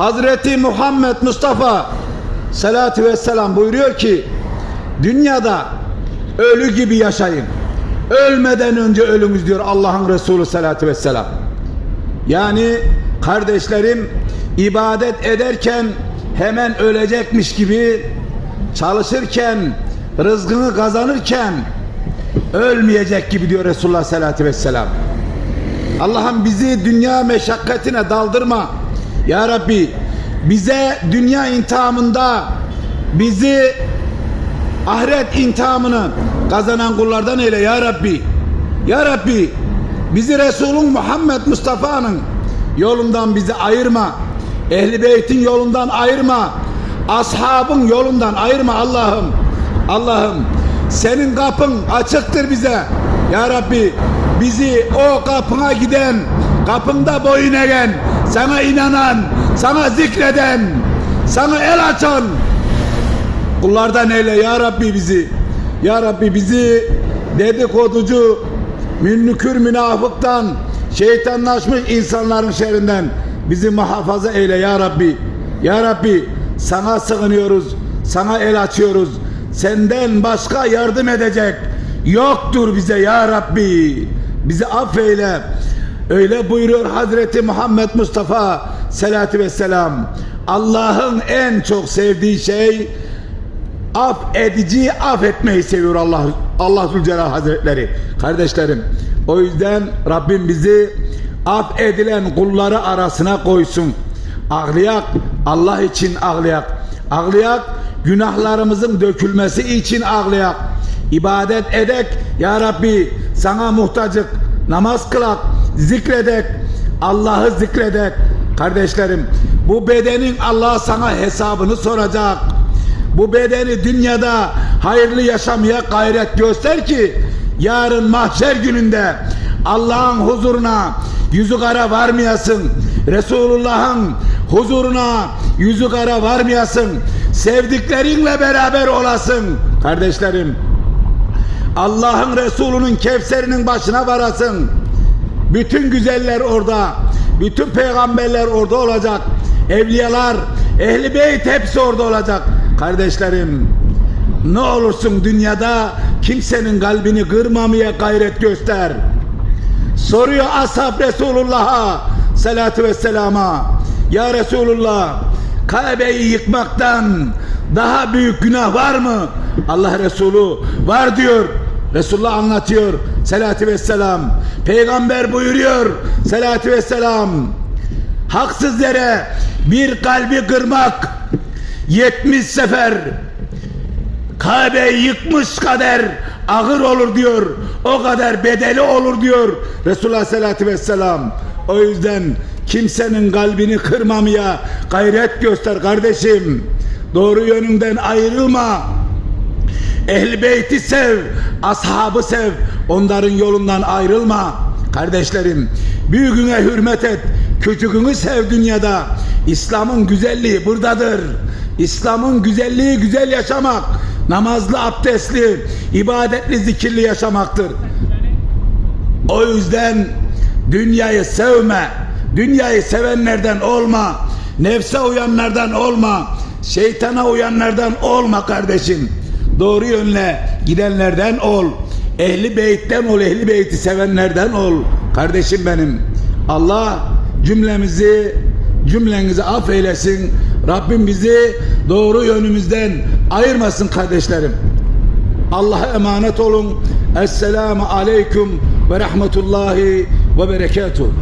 Hazreti Muhammed Mustafa salatu vesselam buyuruyor ki dünyada ölü gibi yaşayın. Ölmeden önce ölünüz diyor Allah'ın Resulü salatu vesselam. Yani kardeşlerim ibadet ederken hemen ölecekmiş gibi çalışırken rızkını kazanırken ölmeyecek gibi diyor Resulullah sallallahu vesselam. Allah'ım bizi dünya meşakkatine daldırma. Ya Rabbi bize dünya intihamında bizi ahiret intihamını kazanan kullardan eyle ya Rabbi. Ya Rabbi bizi Resulün Muhammed Mustafa'nın yolundan bizi ayırma. Ehli beytin yolundan ayırma. Ashabın yolundan ayırma Allah'ım. Allah'ım senin kapın açıktır bize. Ya Rabbi bizi o kapına giden, kapında boyun eğen, sana inanan, sana zikreden, sana el açan kullardan eyle ya Rabbi bizi. Ya Rabbi bizi dedikoducu, münnükür münafıktan, şeytanlaşmış insanların şerrinden bizi muhafaza eyle ya Rabbi. Ya Rabbi sana sığınıyoruz, sana el açıyoruz. Senden başka yardım edecek yoktur bize ya Rabbi. Bizi affeyle. Öyle buyuruyor Hazreti Muhammed Mustafa sallallahu vesselam. Allah'ın en çok sevdiği şey af edici affetmeyi seviyor Allah Allah Zülcelal Hazretleri. Kardeşlerim o yüzden Rabbim bizi af edilen kulları arasına koysun. Ağlayak Allah için ağlayak. Ağlayak günahlarımızın dökülmesi için ağlayak. İbadet edek ya Rabbi sana muhtacık namaz kılak zikredek Allah'ı zikredek kardeşlerim bu bedenin Allah sana hesabını soracak bu bedeni dünyada hayırlı yaşamaya gayret göster ki yarın mahşer gününde Allah'ın huzuruna yüzü kara varmayasın. Resulullah'ın huzuruna yüzü kara varmayasın. Sevdiklerinle beraber olasın. Kardeşlerim Allah'ın Resulü'nün Kevser'inin başına varasın. Bütün güzeller orada. Bütün peygamberler orada olacak. Evliyalar, ehli beyt hepsi orada olacak. Kardeşlerim ne olursun dünyada kimsenin kalbini kırmamaya gayret göster. Soruyor ashab Resulullah'a salatu vesselama. Ya Resulullah Kabe'yi yıkmaktan daha büyük günah var mı? Allah Resulü var diyor. Resulullah anlatıyor salatü vesselam. Peygamber buyuruyor salatü vesselam. Haksız yere bir kalbi kırmak 70 sefer Kabe'yi yıkmış kadar ağır olur diyor. O kadar bedeli olur diyor Resulullah sallallahu vesselam. O yüzden kimsenin kalbini kırmamaya gayret göster kardeşim. Doğru yönünden ayrılma. Ehl-i beyti sev, ashabı sev, onların yolundan ayrılma. Kardeşlerim, büyüğüne hürmet et, küçüğünü sev dünyada. İslam'ın güzelliği buradadır. İslam'ın güzelliği güzel yaşamak, namazlı, abdestli, ibadetli, zikirli yaşamaktır. O yüzden dünyayı sevme, dünyayı sevenlerden olma, nefse uyanlardan olma, şeytana uyanlardan olma kardeşim. Doğru yönle gidenlerden ol. Ehli beytten ol, ehli beyti sevenlerden ol. Kardeşim benim. Allah cümlemizi cümlenizi affeylesin. Rabbim bizi doğru yönümüzden ayırmasın kardeşlerim. Allah'a emanet olun. Esselamu aleyküm ve rahmetullahi ve berekatuhu.